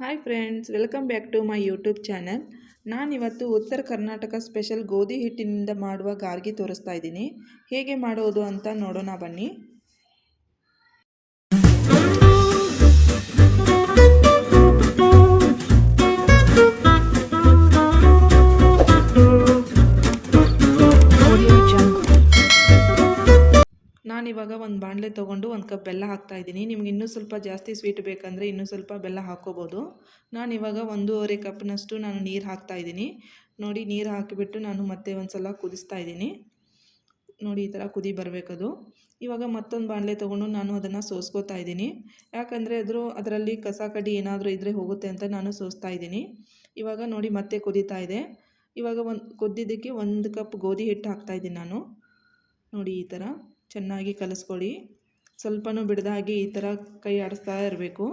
Hi friends welcome back to my YouTube channel ನಾನಿವತ್ತು Uttara Karnataka special ಗೋಧಿ ಹಿಟ್ಟಿನಿಂದ ಮಾಡುವ ಗಾರ್ಗಿ ತೋರಿಸ್ತಾ ಇದ್ದೀನಿ. ಹೇಗೆ ಮಾಡೋದು ಅಂತ ನೋಡೋಣ ಬನ್ನಿ. ನಾನಿವಾಗ ಒಂದು ಬಾಣಲೆ ತೊಗೊಂಡು ಒಂದು ಕಪ್ ಬೆಲ್ಲ ಹಾಕ್ತಾ ಇದ್ದೀನಿ. ನಿಮ್ಗೆ ಇನ್ನೂ ಸ್ವಲ್ಪ ಜಾಸ್ತಿ ಸ್ವೀಟ್ ಬೇಕಂದರೆ ಇನ್ನೂ ಸ್ವಲ್ಪ ಬೆಲ್ಲ ಹಾಕ್ಕೋಬೋದು ನಾನಿವಾಗ ಒಂದೂವರೆ ಕಪ್ನಷ್ಟು ನಾನು ನೀರು ಹಾಕ್ತಾ ಇದ್ದೀನಿ. ನೋಡಿ, ನೀರು ಹಾಕಿಬಿಟ್ಟು ನಾನು ಮತ್ತೆ ಒಂದು ಸಲ ಕುದಿಸ್ತಾ ಇದ್ದೀನಿ. ನೋಡಿ, ಈ ಥರ ಕುದಿ ಬರಬೇಕದು. ಇವಾಗ ಮತ್ತೊಂದು ಬಾಣಲೆ ತೊಗೊಂಡು ನಾನು ಅದನ್ನು ಸೋಸ್ಕೋತಾ ಇದ್ದೀನಿ. ಯಾಕಂದರೆ ಅದ್ರ ಅದರಲ್ಲಿ ಕಸ ಕಡ್ಡಿ ಏನಾದರೂ ಇದ್ದರೆ ಹೋಗುತ್ತೆ ಅಂತ ನಾನು ಸೋಸ್ತಾ ಇದ್ದೀನಿ. ಇವಾಗ ನೋಡಿ, ಮತ್ತೆ ಕುದೀತಾ ಇದೆ. ಇವಾಗ ಒಂದು ಕುದ್ದಿದ್ದಕ್ಕೆ ಒಂದು ಕಪ್ ಗೋಧಿ ಹಿಟ್ಟು ಹಾಕ್ತಾ ಇದ್ದೀನಿ ನಾನು. ನೋಡಿ, ಈ ಥರ ಚೆನ್ನಾಗಿ ಕಲಿಸ್ಕೊಳ್ಳಿ. ಸ್ವಲ್ಪನೂ ಬಿಡದ ಹಾಗೆ ಈ ಥರ ಕೈ ಆಡಿಸ್ತಾ ಇರಬೇಕು.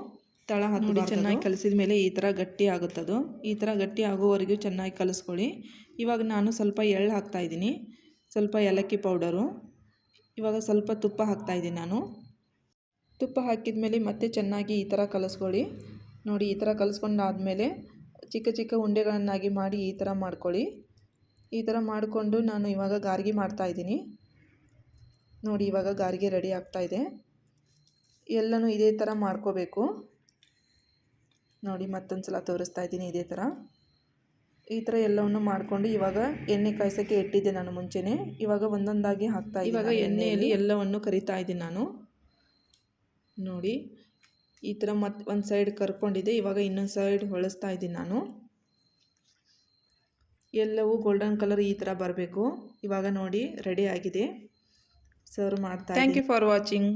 ತಳ ಹತ್ತಿ ಚೆನ್ನಾಗಿ ಕಲಿಸಿದ ಮೇಲೆ ಈ ಥರ ಗಟ್ಟಿ ಆಗುತ್ತದು. ಈ ಥರ ಗಟ್ಟಿ ಆಗೋವರೆಗೂ ಚೆನ್ನಾಗಿ ಕಲಿಸ್ಕೊಳ್ಳಿ. ಇವಾಗ ನಾನು ಸ್ವಲ್ಪ ಎಳ್ಳು ಹಾಕ್ತಾ ಇದ್ದೀನಿ. ಸ್ವಲ್ಪ ಏಲಕ್ಕಿ ಪೌಡರು. ಇವಾಗ ಸ್ವಲ್ಪ ತುಪ್ಪ ಹಾಕ್ತಾ ಇದ್ದೀನಿ ನಾನು. ತುಪ್ಪ ಹಾಕಿದ ಮೇಲೆ ಮತ್ತೆ ಚೆನ್ನಾಗಿ ಈ ಥರ ಕಲಿಸ್ಕೊಳ್ಳಿ. ನೋಡಿ ಈ ಥರ ಕಲಿಸ್ಕೊಂಡಾದಮೇಲೆ ಚಿಕ್ಕ ಚಿಕ್ಕ ಉಂಡೆಗಳನ್ನಾಗಿ ಮಾಡಿ ಈ ಥರ ಮಾಡ್ಕೊಳ್ಳಿ. ಈ ಥರ ಮಾಡಿಕೊಂಡು ನಾನು ಇವಾಗ ಗಾರ್ಗಿ ಮಾಡ್ತಾ ಇದ್ದೀನಿ. ನೋಡಿ ಇವಾಗ ಗಾರಿಗೆ ರೆಡಿ ಆಗ್ತಾ ಇದೆ. ಎಲ್ಲನೂ ಇದೇ ಥರ ಮಾಡ್ಕೋಬೇಕು. ನೋಡಿ ಮತ್ತೊಂದು ಸಲ ತೋರಿಸ್ತಾ ಇದ್ದೀನಿ ಇದೇ ಥರ ಈ ಥರ ಎಲ್ಲವನ್ನು ಮಾಡಿಕೊಂಡು ಇವಾಗ ಎಣ್ಣೆ ಕಾಯಿಸೋಕ್ಕೆ ಇಟ್ಟಿದ್ದೆ ನಾನು ಮುಂಚೆನೇ. ಇವಾಗ ಒಂದೊಂದಾಗಿ ಹಾಕ್ತಾ ಇವಾಗ ಎಣ್ಣೆಯಲ್ಲಿ ಎಲ್ಲವನ್ನು ಕರಿತಾ ಇದ್ದೀನಿ ನಾನು. ನೋಡಿ ಈ ಥರ ಮತ್ತೆ ಒಂದು ಸೈಡ್ ಕರ್ಕೊಂಡಿದ್ದೆ. ಇವಾಗ ಇನ್ನೊಂದು ಸೈಡ್ ಹೊಳಿಸ್ತಾ ಇದ್ದೀನಿ ನಾನು. ಎಲ್ಲವೂ ಗೋಲ್ಡನ್ ಕಲರ್ ಈ ಥರ ಬರಬೇಕು. ಇವಾಗ ನೋಡಿ ರೆಡಿ ಆಗಿದೆ. ಸರ್ವ್ ಮಾಡ್ತಾ ಥ್ಯಾಂಕ್ ಯು ಫಾರ್ ವಾಚಿಂಗ್